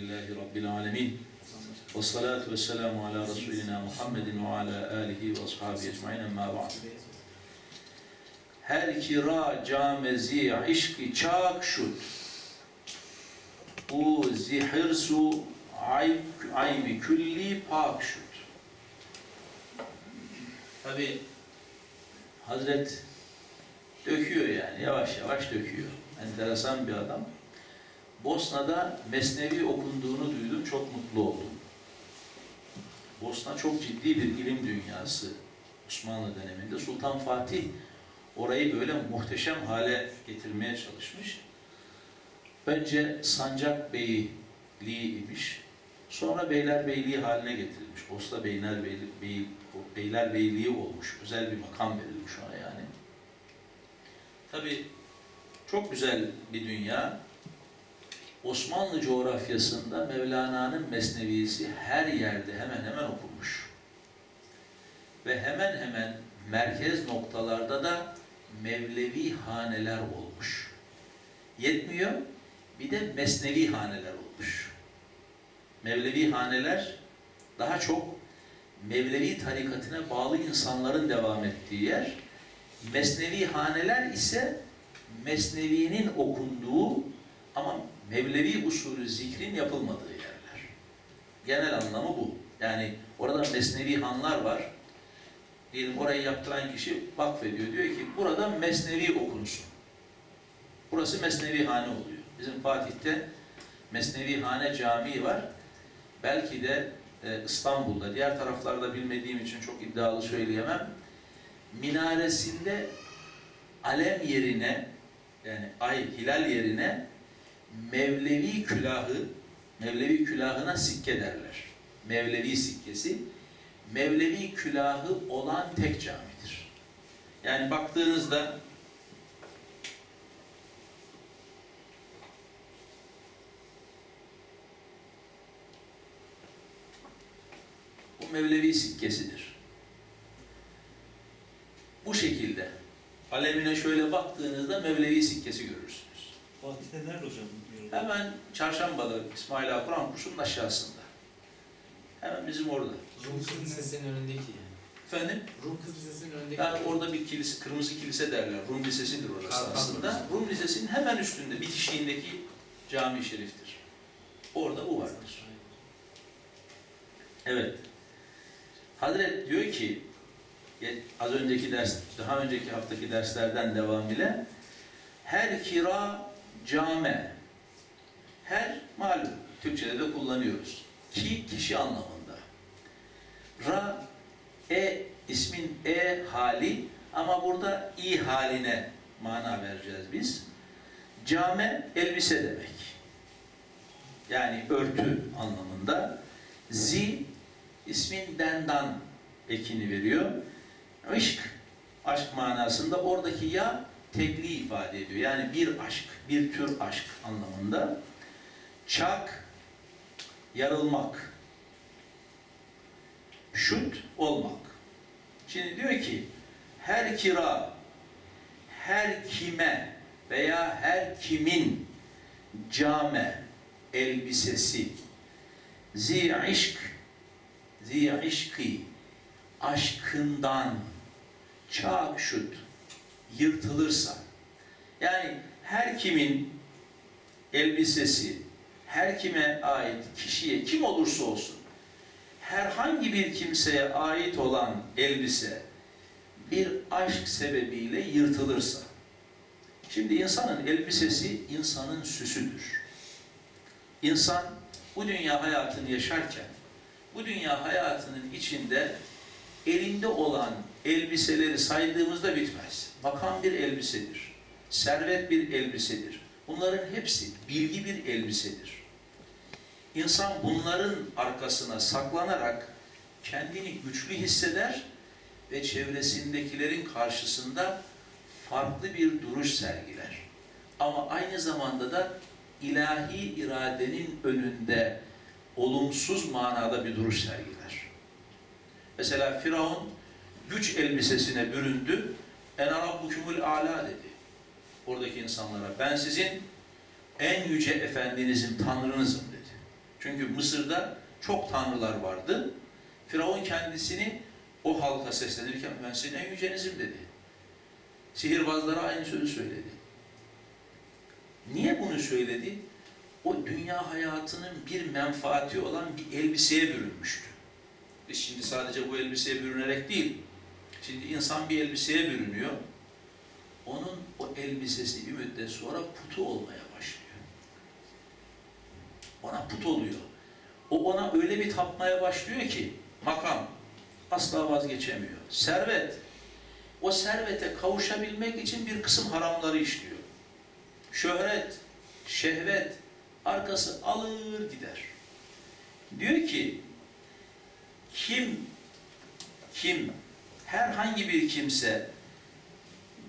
Elhamdülillahi Rabbil alemin. Ve salatu ve selamu ala Resulina Muhammedin ve ala alihi ve ashabihi ecmain emma ba'd. Her kira camezi işki çak şut. Bu zihir su ayb, aybi külli pak şut. Tabi Hazret döküyor yani yavaş yavaş döküyor. Enteresan bir adam. Bosna'da Mesnevi okunduğunu duydum, çok mutlu oldum. Bosna çok ciddi bir ilim dünyası Osmanlı döneminde. Sultan Fatih orayı böyle muhteşem hale getirmeye çalışmış. Önce Sancak Beyliği imiş. Sonra Beylerbeyliği haline getirilmiş. Bosna Beylerbeyliği, Bey, Beylerbeyliği olmuş. Özel bir makam verilmiş ona yani. Tabi çok güzel bir dünya. Osmanlı coğrafyasında Mevlana'nın Mesnevisi her yerde hemen hemen okunmuş. Ve hemen hemen merkez noktalarda da Mevlevi haneler olmuş. Yetmiyor, bir de Mesnevi haneler olmuş. Mevlevi haneler daha çok Mevlevi tarikatına bağlı insanların devam ettiği yer. Mesnevi haneler ise Mesnevi'nin okunduğu ama Mevlevi usulü zikrin yapılmadığı yerler. Genel anlamı bu. Yani orada Mesnevi hanlar var. Diyelim orayı yaptıran kişi vakfediyor. Diyor ki burada Mesnevi okunsun. Burası Mesnevi hane oluyor. Bizim Fatih'te Mesnevi hane camii var. Belki de e, İstanbul'da, diğer taraflarda bilmediğim için çok iddialı söyleyemem. Minaresinde alem yerine yani ay, hilal yerine Mevlevi külahı, Mevlevi külahına sikke derler. Mevlevi sikkesi, Mevlevi külahı olan tek camidir. Yani baktığınızda bu Mevlevi sikkesidir. Bu şekilde alemine şöyle baktığınızda Mevlevi sikkesi görürsünüz. Fatih'te nerede hocam? Hemen Çarşamba'da İsmail Ağa Kur'an kursunun aşağısında. Hemen bizim orada. Rum Kız Lisesi'nin önündeki yani. Efendim? Rum Kız Lisesi'nin önündeki. Yani orada bir kilise, kırmızı kilise derler. Rum Lisesi'dir orası Pardon. aslında. Rum Lisesi'nin hemen üstünde, bitişiğindeki cami şeriftir. Orada bu vardır. Evet. Hazret diyor ki, az önceki ders, daha önceki haftaki derslerden devam ile her kira came her malum Türkçe'de de kullanıyoruz. Ki kişi anlamında. Ra e ismin e hali ama burada i haline mana vereceğiz biz. Came elbise demek. Yani örtü anlamında. Zi ismin dendan ekini veriyor. Işk aşk manasında oradaki ya tekli ifade ediyor. Yani bir aşk, bir tür aşk anlamında. Çak yarılmak. Şut olmak. Şimdi diyor ki her kira her kime veya her kimin came elbisesi zi işk zi işki aşkından çak şut yırtılırsa yani her kimin elbisesi her kime ait kişiye kim olursa olsun herhangi bir kimseye ait olan elbise bir aşk sebebiyle yırtılırsa şimdi insanın elbisesi insanın süsüdür. İnsan bu dünya hayatını yaşarken bu dünya hayatının içinde elinde olan elbiseleri saydığımızda bitmez. Makam bir elbisedir. Servet bir elbisedir. Bunların hepsi bilgi bir elbisedir. İnsan bunların arkasına saklanarak kendini güçlü hisseder ve çevresindekilerin karşısında farklı bir duruş sergiler. Ama aynı zamanda da ilahi iradenin önünde olumsuz manada bir duruş sergiler. Mesela Firavun güç elbisesine büründü. En rabbukumul ala dedi. Oradaki insanlara ben sizin en yüce efendinizim, tanrınızım dedi. Çünkü Mısır'da çok tanrılar vardı. Firavun kendisini o halka seslenirken ben sizin en yücenizim dedi. Sihirbazlara aynı sözü söyledi. Niye bunu söyledi? O dünya hayatının bir menfaati olan bir elbiseye bürünmüştü. Biz şimdi sadece bu elbiseye bürünerek değil, şimdi insan bir elbiseye bürünüyor, onun o elbisesi bir müddet sonra putu olmaya başlıyor. Ona put oluyor. O ona öyle bir tapmaya başlıyor ki, makam, asla vazgeçemiyor. Servet, o servete kavuşabilmek için bir kısım haramları işliyor. Şöhret, şehvet, arkası alır gider. Diyor ki, kim, kim, herhangi bir kimse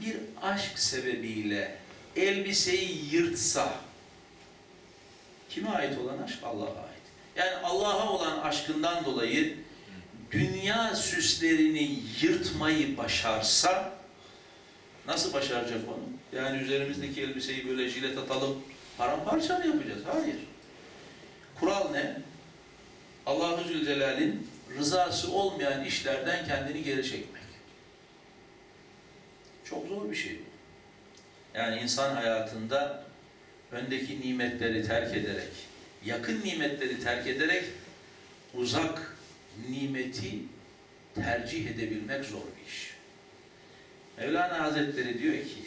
bir aşk sebebiyle elbiseyi yırtsa, kime ait olan aşk? Allah'a ait. Yani Allah'a olan aşkından dolayı dünya süslerini yırtmayı başarsa, nasıl başaracak onu? Yani üzerimizdeki elbiseyi böyle jilet atalım, paramparça mı yapacağız? Hayır. Kural ne? Allahu Zülcelal'in rızası olmayan işlerden kendini geri çekmek. Çok zor bir şey bu. Yani insan hayatında öndeki nimetleri terk ederek, yakın nimetleri terk ederek uzak nimeti tercih edebilmek zor bir iş. Mevlana Hazretleri diyor ki,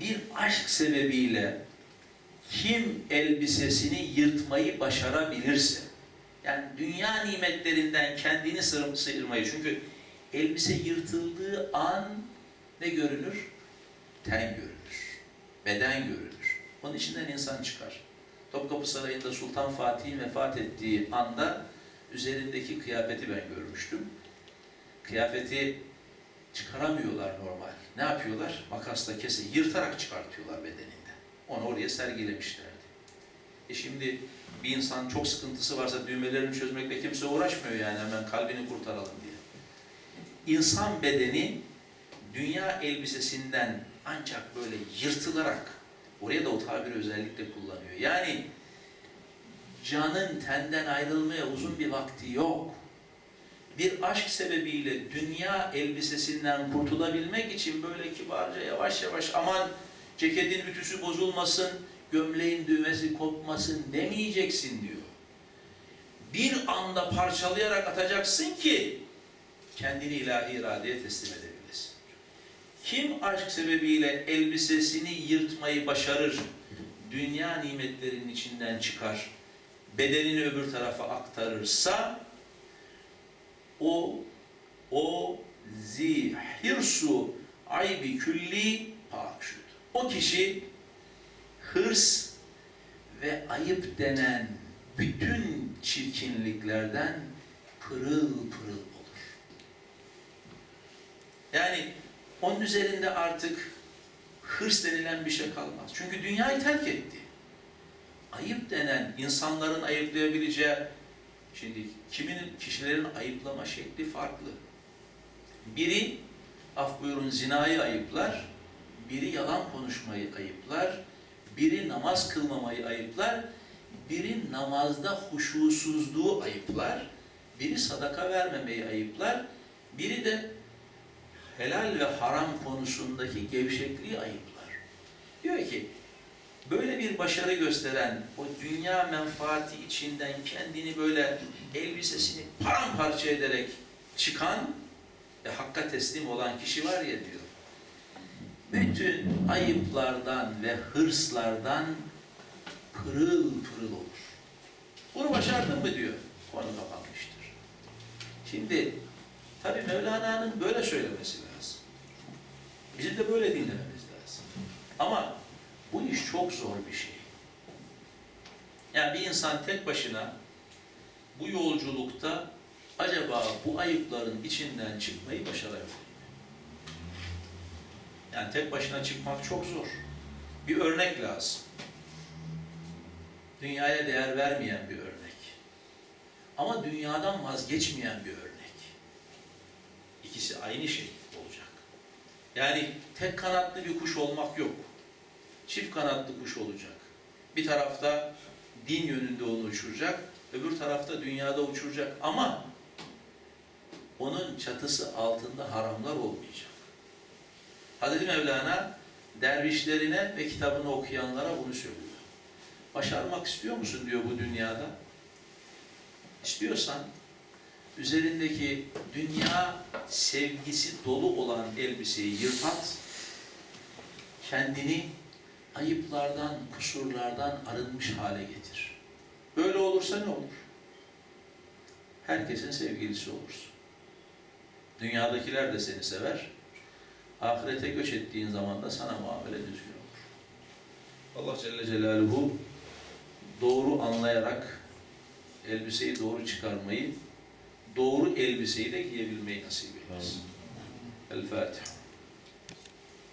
bir aşk sebebiyle kim elbisesini yırtmayı başarabilirse, yani dünya nimetlerinden kendini sıyır- sıyırmayı, çünkü elbise yırtıldığı an ne görünür? Ten görünür, beden görünür. Onun içinden insan çıkar. Topkapı Sarayı'nda Sultan Fatih'in vefat ettiği anda üzerindeki kıyafeti ben görmüştüm. Kıyafeti çıkaramıyorlar normal. Ne yapıyorlar? Makasla kese, yırtarak çıkartıyorlar bedeninden. Onu oraya sergilemişlerdi. E şimdi bir insan çok sıkıntısı varsa düğmelerini çözmekle kimse uğraşmıyor yani hemen kalbini kurtaralım diye. İnsan bedeni dünya elbisesinden ancak böyle yırtılarak, oraya da o tabiri özellikle kullanıyor. Yani canın tenden ayrılmaya uzun bir vakti yok. Bir aşk sebebiyle dünya elbisesinden kurtulabilmek için böyle kibarca yavaş yavaş aman ceketin ütüsü bozulmasın, gömleğin düğmesi kopmasın demeyeceksin diyor. Bir anda parçalayarak atacaksın ki kendini ilahi iradeye teslim edebilesin. Kim aşk sebebiyle elbisesini yırtmayı başarır, dünya nimetlerinin içinden çıkar, bedenini öbür tarafa aktarırsa o o zihirsu aybi külli pakşud. O kişi hırs ve ayıp denen bütün çirkinliklerden pırıl pırıl olur. Yani onun üzerinde artık hırs denilen bir şey kalmaz. Çünkü dünyayı terk etti. Ayıp denen insanların ayıplayabileceği Şimdi kimin kişilerin ayıplama şekli farklı. Biri af buyurun zinayı ayıplar, biri yalan konuşmayı ayıplar, biri namaz kılmamayı ayıplar, biri namazda huşusuzluğu ayıplar, biri sadaka vermemeyi ayıplar, biri de helal ve haram konusundaki gevşekliği ayıplar. Diyor ki böyle bir başarı gösteren, o dünya menfaati içinden kendini böyle elbisesini paramparça ederek çıkan ve hakka teslim olan kişi var ya diyor. Bütün ayıplardan ve hırslardan pırıl pırıl olur. Bunu başardın mı diyor. Konu kapanmıştır. Şimdi tabi Mevlana'nın böyle söylemesi lazım. Bizim de böyle dinlememiz lazım. Ama bu iş çok zor bir şey. Yani bir insan tek başına bu yolculukta acaba bu ayıpların içinden çıkmayı başarabilir? Yani tek başına çıkmak çok zor. Bir örnek lazım. Dünyaya değer vermeyen bir örnek. Ama dünyadan vazgeçmeyen bir örnek. İkisi aynı şey olacak. Yani tek kanatlı bir kuş olmak yok çift kanatlı kuş olacak. Bir tarafta din yönünde onu uçuracak. Öbür tarafta dünyada uçuracak ama onun çatısı altında haramlar olmayacak. Hazreti Mevlana dervişlerine ve kitabını okuyanlara bunu söylüyor. Başarmak istiyor musun diyor bu dünyada. İstiyorsan üzerindeki dünya sevgisi dolu olan elbiseyi yırtat, kendini ayıplardan, kusurlardan arınmış hale getir. Böyle olursa ne olur? Herkesin sevgilisi olursun. Dünyadakiler de seni sever. Ahirete göç ettiğin zaman da sana muamele düzgün olur. Allah Celle Celaluhu doğru anlayarak elbiseyi doğru çıkarmayı, doğru elbiseyi de giyebilmeyi nasip eylesin. El Fatiha.